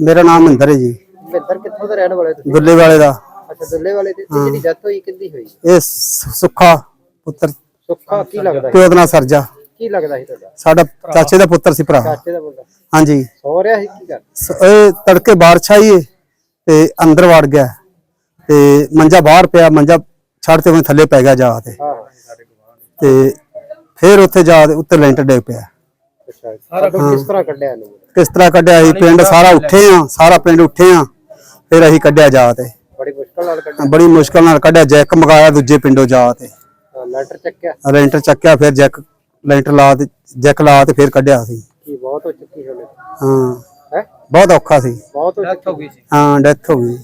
ਮੇਰਾ ਨਾਮ ਮਹਿੰਦਰ ਹੈ ਜੀ। ਭਿੰਦਰ ਕਿੱਥੋਂ ਦੇ ਰਹਿਣ ਵਾਲੇ ਤੁਸੀਂ? ਦੁੱਲੇ ਵਾਲੇ ਦਾ। ਅੱਛਾ ਦੁੱਲੇ ਵਾਲੇ ਦੀ ਤੇ ਜਿਹੜੀ ਡੈਥ ਹੋਈ ਕਿੰਦੀ ਹੋਈ? ਇਹ ਸ- ਸੁੱਖਾ ਪੁੱਤਰ। ਸੁੱਖਾ ਕੀ ਲੱਗਦਾ? ਸੀ ਪਿਓ ਦਾ ਨਾਂ ਸਰਜਾ। ਕੀ ਲੱਗਦਾ ਸੀ ਤੁਹਾਡਾ? ਸਾਡਾ ਚਾਚੇ ਦਾ ਪੁੱਤਰ ਸੀ ਭਰਾ। ਚਾਚੇ ਦਾ ਮੁੰਡਾ ਹਾਂਜੀ। ਸੋ ਰਿਹਾ ਸੀ ਕੀ ਕਰ ਸ- ਇਹ ਤੜਕੇ ਬਾਰਿਸ਼ ਆਈ ਏ ਤੇ ਅੰਦਰ ਵੜ ਗਿਆ। ਤੇ ਮੰਜਾ ਬਾਹਰ ਪਿਆ ਮੰਜਾ ਛੱਡ ਤੇ ਉਹ ਥੱਲੇ ਪੈ ਗਿਆ ਜਾ ਤੇ ਹਾਂ। ਤੇ ਫਿਰ ਉੱਥੇ ਜਾ ਕੇ ਉੱਤੇ ਲੈਂਟਰ ਡਿੱਗ ਪਿਆ। ਅੱਛਾ ਸਾਰਾ ਕਿਸ ਤਰ੍ਹਾਂ ਕੱਢਿਆ ਇਹਨੂੰ? ਕਿਸ ਤਰ੍ਹਾਂ ਕੱਢਿਆ ਸੀ ਪਿੰਡ ਸਾਰਾ ਉੱਠੇ ਆ ਸਾਰਾ ਪਿੰਡ ਉੱਠੇ ਆ ਫਿਰ ਅਸੀਂ ਕੱਢਿਆ ਜਾ ਤੇ ਬੜੀ ਮੁਸ਼ਕਲ ਨਾਲ ਕੱਢਿਆ। ਬੜੀ ਮੁਸ਼ਕਲ ਨਾਲ ਕੱਢਿਆ ਜੈਕ ਮਗਾਇਆ ਦੂਜੇ ਪਿੰਡੋਂ ਜਾ ਤੇ ਲੈਂਟਰ ਚੱਕਿਆ। ਲੈਂਟਰ ਚੱਕਿਆ ਫਿਰ ਜੈਕ ਲੈਂਟਰ ਲਾ ਤੇ ਜੈਕ ਲਾ ਤੇ ਫਿਰ ਕੱਢਿਆ ਸੀ ਕੀ ਬਹੁਤ ਹੋ ਚੁੱਕੀ ਹੋਣੀ ਹਾਂ। ਹੈ? ਬਹੁਤ ਔਖਾ ਸੀ। ਬਹੁਤ ਹੋ ਚੁੱਕੀ ਸੀ। ਹਾਂ ਡੈਥ ਹੋ ਗਈ।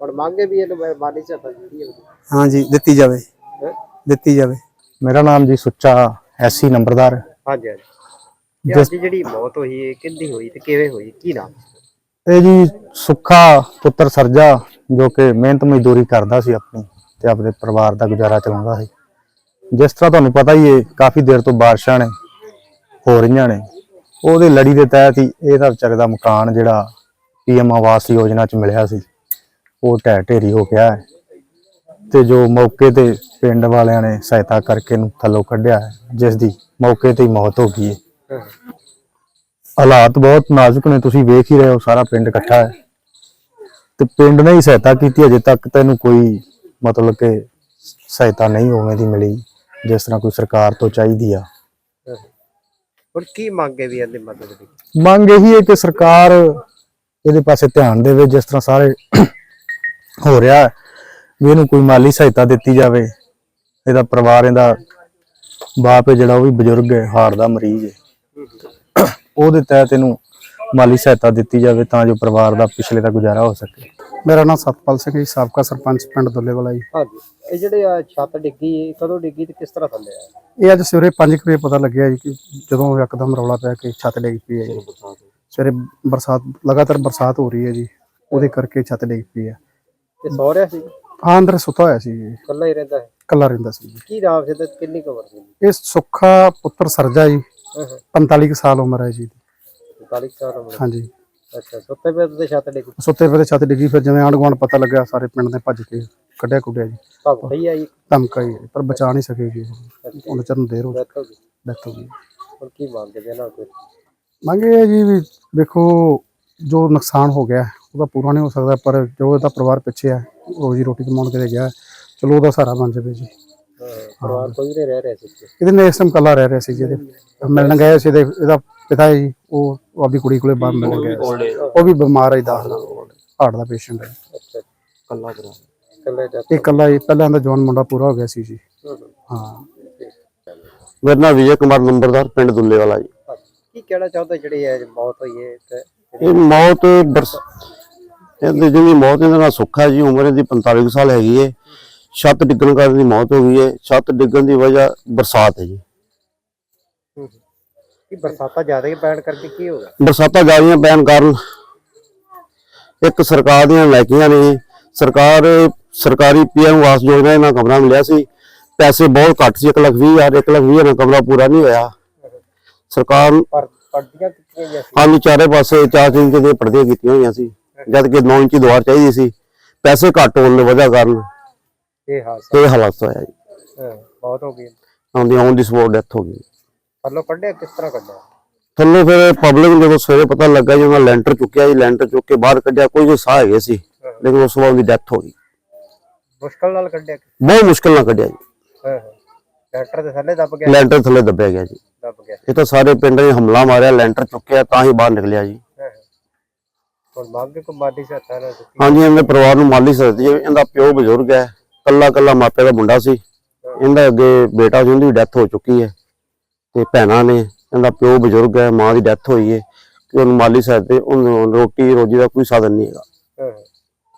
ਮੰਗੇ ਵੀ ਇਹਨੂੰ ਮੈਂ ਮਾਨੀ ਚ ਦਿੱਤੀ ਹਾਂਜੀ ਦਿੱਤੀ ਜਾਵੇ। ਦਿੱਤੀ ਜਾਵੇ। ਮੇਰਾ ਨਾਮ ਜੀ ਸੁੱਚਾ ਐਸੀ ਨੰਬਰਦਾਰ। ਹਾਂਜੀ ਹਾਂਜੀ। ਇਹ ਅੱਜ ਜਿਹੜੀ ਮੌਤ ਹੋਈ ਹੈ ਕਿੰਦੀ ਹੋਈ ਤੇ ਕਿਵੇਂ ਹੋਈ? ਕੀ ਨਾਮ? ਇਹ ਜੀ ਸੁੱਖਾ ਪੁੱਤਰ ਸਰਜਾ ਜੋ ਕਿ ਮਿਹਨਤ ਮਜ਼ਦੂਰੀ ਕਰਦਾ ਸੀ ਆਪਣੀ ਤੇ ਆਪਣੇ ਪਰਿਵਾਰ ਦਾ ਗੁਜ਼ਾਰਾ ਚਲਾਉਂਦਾ ਸੀ। ਜਿਸ ਤਰ੍ਹਾਂ ਤੁਹਾਨੂੰ ਪਤਾ ਹੀ ਹੈ ਕਾਫੀ ਦੇਰ ਤੋਂ ਬਾਰਿਸ਼ਾਂ ਨੇ ਹੋ ਰਹੀਆਂ ਨੇ। ਉਹਦੇ ਲੜੀ ਦੇ ਤਹਿਤ ਹੀ ਇਹਦਾ ਵਿਚਾਰੇ ਦਾ ਮਕਾਨ ਜਿਹੜਾ ਪੀਐਮ ਆਵਾਸ ਯੋਜਨਾ ਚ ਮਿਲਿਆ ਸੀ ਉਹ ਢਹਿ ਢੇਰੀ ਹੋ ਗਿਆ ਹੈ। ਤੇ ਜੋ ਮੌਕੇ ਤੇ ਪਿੰਡ ਵਾਲਿਆਂ ਨੇ ਸਹਾਇਤਾ ਕਰਕੇ ਇਹਨੂੰ ਥੱਲੋਂ ਕੱਢਿਆ ਹੈ ਜਿਸ ਦੀ ਮੌਕੇ ਤੇ ਹੀ ਮੌਤ ਹੋ ਗਈ ਹੈ ਹਾਲਾਤ ਬਹੁਤ ਨਾਜ਼ੁਕ ਨੇ ਤੁਸੀਂ ਵੇਖ ਹੀ ਰਹੇ ਹੋ ਸਾਰਾ ਪਿੰਡ ਇਕੱਠਾ ਹੈ। ਤੇ ਪਿੰਡ ਨੇ ਹੀ ਸਹਾਇਤਾ ਕੀਤੀ ਅਜੇ ਤੱਕ ਤੈਨੂੰ ਕੋਈ ਮਤਲਬ ਕਿ ਸਹਾਇਤਾ ਨਹੀਂ ਉਵੇਂ ਦੀ ਮਿਲੀ ਜਿਸ ਤਰ੍ਹਾਂ ਕੋਈ ਸਰਕਾਰ ਤੋਂ ਚਾਹੀਦੀ ਆ। ਹੁਣ ਕੀ ਮੰਗੇ ਵੀ ਇਹਦੀ ਮਦਦ ਦੀ? ਮੰਗ ਇਹੀ ਹੈ ਕਿ ਸਰਕਾਰ ਇਹਦੇ ਪਾਸੇ ਧਿਆਨ ਦੇਵੇ ਜਿਸ ਤਰ੍ਹਾਂ ਸਾਰੇ ਹੋ ਰਿਹਾ ਵੀ ਇਹਨੂੰ ਕੋਈ ਮਾਲੀ ਸਹਾਇਤਾ ਦਿੱਤੀ ਜਾਵੇ। ਇਹਦਾ ਪਰਿਵਾਰ ਇਹਦਾ ਬਾਪ ਹੈ ਜਿਹੜਾ ਉਹ ਵੀ ਬਜ਼ੁਰਗ ਹੈ ਹਾਰਟ ਦਾ ਮਰੀਜ਼ ਹੈ। ਉਹਦੇ ਤਹਿਤ ਇਹਨੂੰ ਮਾਲੀ ਸਹਾਇਤਾ ਦਿੱਤੀ ਜਾਵੇ ਤਾਂ ਜੋ ਪਰਿਵਾਰ ਦਾ ਪਿਛਲੇ ਦਾ ਗੁਜ਼ਾਰਾ ਹੋ ਸਕੇ। ਮੇਰਾ ਨਾਮ ਸਤਪਾਲ ਸਿੰਘ ਜੀ ਸਾਬਕਾ ਸਰਪੰਚ ਪਿੰਡ ਦੁੱਲੇ ਵਾਲਾ ਜੀ। ਹਾਂਜੀ। ਇਹ ਜਿਹੜੇ ਆ ਛੱਤ ਡਿੱਗੀ ਇਹ ਕਦੋਂ ਡਿੱਗੀ ਤੇ ਕਿਸ ਤਰ੍ਹਾਂ ਥੱਲੇ ਆਇਆ ਇਹ ਅੱਜ ਸਵੇਰੇ 5 ਵਜੇ ਪਤਾ ਲੱਗਿਆ ਜੀ ਕਿ ਜਦੋਂ ਇੱਕਦਮ ਰੌਲਾ ਪਿਆ ਕਿ ਛੱਤ ਡਿੱਗ ਪਈ ਹੈ ਜੀ। ਸਵੇਰੇ ਬਰਸਾਤ ਲਗਾਤਾਰ ਬਰਸਾਤ ਹੋ ਰਹੀ ਹੈ ਜੀ ਉਹਦੇ ਕਰਕੇ ਛੱਤ ਡਿੱਗ ਪਈ ਹੈ। ਤੇ ਸੋ ਰਿਹਾ ਸੀ? ਹਾਂ ਅੰਦਰ ਸੁੱਤਾ ਹੋਇਆ ਸੀ ਜੀ। ਇਕੱਲਾ ਹੀ ਰਹਿੰਦਾ ਹੈ? ਕੱਲਾ ਰਹਿੰਦਾ ਸੀ ਜੀ। ਕੀ ਨਾਮ ਸੀ ਤੇ ਕਿੰਨੀ ਕਵਰ ਸੀ? ਇਹ ਸੁੱਖਾ ਪੁੱਤਰ ਸਰਜਾ ਜੀ। 45 ਕੁ ਸਾਲ ਉਮਰ ਹੈ ਜੀ ਇਹਦੀ। 45 ਸਾਲ ਉਮਰ ਹਾਂਜੀ। ਅੱਛਾ ਸੁੱਤੇ ਪਏ ਤੇ ਛੱਤ ਡਿੱਗ? ਸੁੱਤੇ ਪਏ ਛੱਤ ਡਿੱਗੀ ਫਿਰ ਜਿਵੇਂ ਆਂਢ ਗੁਆਂਢ ਪਤਾ ਲੱਗਿਆ ਸਾਰੇ ਪਿੰਡ ਨੇ ਭੱਜ ਕੇ ਕੱਢਿਆ ਕੁੱਢਿਆ ਜੀ। ਆਈ ਹੀ ਹੈ, ਪਰ ਬਚਾ ਨਹੀਂ ਸਕੇ ਜੀ ਉਹਨਾਂ ਚਿਰ ਨੂੰ ਦੇਰ ਹੋ ਡੈਥ ਹੋ ਗਈ। ਡੈਥ ਹੋ ਗਈ। ਹੁਣ ਕੀ ਮੰਗਦੇ ਨੇ ਨਾ ਕੋਈ? ਮੰਗੇ ਹੈ ਜੀ ਵੀ ਵੇਖੋ ਜੋ ਨੁਕਸਾਨ ਹੋ ਗਿਆ ਉਹਦਾ ਪੂਰਾ ਨਹੀਂ ਹੋ ਸਕਦਾ ਪਰ ਜੋ ਇਹਦਾ ਪਰਿਵਾਰ ਪਿੱਛੇ ਹੈ ਰੋਜੀ ਰੋਟੀ ਕਮਾਉਣ ਕੇ ਗਿਆ ਹੈ, ਚਲੋ ਉਹਦਾ ਸਹਾਰਾ ਬਣ ਜਾਵੇ ਜੀ। ਪਰਿਵਾਰ ਕੋਈ ਨਹੀਂ ਰਹਿ ਰਿਹਾ ਸੀ ਇੱਥੇ। ਇਹਦੇ ਨਾਲ ਇਸ ਟਾਈਮ ਕੱਲਾ ਰਹਿ ਰਿਹਾ ਸੀ ਜਿਹਦੇ ਮਿਲਣ ਗਏ ਸੀ ਇਹਦੇ ਇਹਦਾ ਪਿਤਾ ਜੀ ਉਹ ਉਹ ਆਪਣੀ ਕੁੜੀ ਕੋਲੇ ਬਾਹਰ ਮਿਲਣ ਸੀ। ਉਹ ਵੀ ਬਿਮਾਰ ਹੈ ਦਾਖਲ ਹਾਰਟ ਦਾ ਪੇਸ਼ੈਂਟ ਹੈ ਅੱਛਾ ਕੱਲਾ ਕਰਾ ਕੱਲੇ ਡੈਥ ਇਹ ਕੱਲਾ ਹੀ ਪਹਿਲਾਂ ਦਾ ਜਵਾਨ ਮੁੰਡਾ ਪੂਰਾ ਹੋ ਗਿਆ ਸੀ ਜੀ। ਹਾਂ ਮੇਰਾ ਨਾਮ ਵਿਜੇ ਕੁਮਾਰ ਨੰਬਰਦਾਰ ਪਿੰਡ ਦੁੱਲੇ ਵਾਲਾ ਜੀ ਕੀ ਕਹਿਣਾ ਚਾਹੁੰਦੇ ਜਿਹੜੀ ਇਹ ਮੌਤ ਹੋਈ ਹੈ ਤੇ ਇਹ ਮੌਤ ਬਰਸ ਇਹਦੀ ਜਿਹੜੀ ਮੌਤ ਇਹਦਾ ਸੁੱਖਾ ਜੀ ਉਮਰ ਇਹਦੀ 45 ਕੁ ਸਾਲ ਹੈਗੀ ਏ। ਛੱਤ ਡਿੱਗਣ ਕਾਰਨ ਦੀ ਮੌਤ ਹੋ ਗਈ ਏ ਛੱਤ ਡਿੱਗਣ ਦੀ ਵਜ੍ਹਾ ਬਰਸਾਤ ਹੈ ਜੀ। ਕੀ ਬਰਸਾਤਾਂ ਜ਼ਿਆਦਾ ਹੀ ਪੈਣ ਕਰਕੇ ਕੀ ਹੋਗਾ ਬਰਸਾਤਾਂ ਜ਼ਿਆਦੀਆਂ ਪੈਣ ਕਾਰਨ ਇੱਕ ਸਰਕਾਰ ਦੀਆਂ ਲੈਕੀਆਂ ਨੇ ਸਰਕਾਰ ਸਰਕਾਰੀ ਪੀਐਮ ਆਵਾਸ ਯੋਜਨਾ ਇਹਨਾਂ ਕਮਰਾ ਮਿਲਿਆ ਸੀ। ਪੈਸੇ ਬਹੁਤ ਘੱਟ ਸੀ 1 ਲੱਖ ਵੀਹ ਹਜ਼ਾਰ 1 ਲੱਖ ਵੀਹ ਹਜ਼ਾਰ ਨਾਲ ਕਮਰਾ ਪੂਰਾ ਨਹੀਂ ਹੋਇਆ। ਸਰਕਾਰ ਪਰਦੀਆਂ ਕਿੱਥੋਂ ਗਈਆਂ ਸੀ। ਸਾਨੂੰ ਚਾਰੇ ਪਾਸੇ ਚਾਰ ਇੰਚ ਦੀਆਂ ਪਰਦੀਆਂ ਕੀਤੀਆਂ ਹੋਈਆਂ ਸੀ। ਜਦ ਕਿ 9 ਇੰਚ ਦੀ ਦੀਵਾਰ ਚਾਹੀਦੀ ਸੀ। ਪੈਸੇ ਘੱਟ ਹੋਣ ਦੀ ਵਜ੍ਹਾ ਕਾਰਨ ਇਹ ਹਾਦਸਾ। ਇਹ ਹਾਲਾਤ ਹੋਇਆ ਜੀ। ਹਾਂ, ਬਹੁਤ ਹੋ ਗਈ। ਆਉਂਦੀ ਆਉਣ ਦੀ ਸਪੋਰਟ ਡੈਥ ਹੋ ਗਈ। ਥੱਲੋਂ ਕੱਢਿਆ ਕਿਸ ਤਰ੍ਹਾਂ ਕੱਢਿਆ? ਥੱਲੇ ਫਿਰ ਪਬਲਿਕ ਨੂੰ ਜਦੋਂ ਸਵੇਰੇ ਪਤਾ ਲੱਗਾ ਜੀ ਉਹਨਾਂ ਲੈਂਟਰ ਚੁੱਕਿਆ ਜੀ ਲੈਂਟਰ ਚੁੱਕ ਕੇ ਬਾਹਰ ਕੱਢਿਆ ਕੋਈ ਜੋ ਸਾਹ ਹੈਗੇ ਸੀ ਲੇਕਿਨ ਉਸ ਤੋਂ ਬਾਅਦ ਦੀ ਡੈਥ ਹੋ ਗਈ। ਮੁਸ਼ਕਲ ਨਾਲ ਕੱਢਿਆ ਬਹੁਤ ਮੁਸ਼ਕਲ ਨਾਲ ਕੱਢਿਆ ਜੀ। ਹਾਂ ਹਾਂ। ਲੈਂਟਰ ਦੇ ਥੱਲੇ ਦੱਬ ਗਿਆ। ਲੈਂਟਰ ਥੱਲੇ ਦੱਬਿਆ ਗਿਆ ਜੀ। ਦੱਬ ਗਿਆ। ਇਹ ਤਾਂ ਸਾਰੇ ਪਿੰਡ ਨੇ ਹਮਲਾ ਮਾਰਿਆ ਲੈਂਟਰ ਚੁੱਕਿਆ ਤਾਂ ਹੀ ਬਾਹਰ ਨਿਕਲਿਆ ਜੀ। ਹਾਂ, ਹਾਂ। ਹੁਣ ਮੰਗ ਕੋ ਮਾਡੀ ਸਹਾਇਤਾ ਦਿੱਤੀ। ਹਾਂਜੀ ਇਹਦੇ ਪਰਿਵਾਰ ਨੂੰ ਮਾਲੀ ਸਹਾਇਤਾ ਜੀ ਇਹਦਾ ਪਿਓ ਬਜ਼ੁਰਗ ਹੈ। ਕੱਲਾ ਕੱਲਾ ਮਾਪੇ ਦਾ ਮੁੰਡਾ ਸੀ। ਇਹਦਾ ਅੱਗੇ ਬੇਟਾ ਸੀ, ਉਹਦੀ ਡੈਥ ਹੋ ਚੁੱਕੀ ਹੈ। ਤੇ ਭੈਣਾਂ ਨੇ, ਇਹਦਾ ਪਿਓ ਬਜ਼ੁਰਗ ਹੈ, ਮਾਂ ਦੀ ਡੈਥ ਹੋਈ ਹੈ। ਕਿ ਉਹਨੂੰ ਮਾਲੀ ਸਾਹਿਬ ਤੇ ਉਹਨੂੰ ਰੋਟੀ ਰੋਜੀ ਦਾ ਕੋਈ ਸਾਧਨ ਨਹੀਂ ਹੈਗਾ।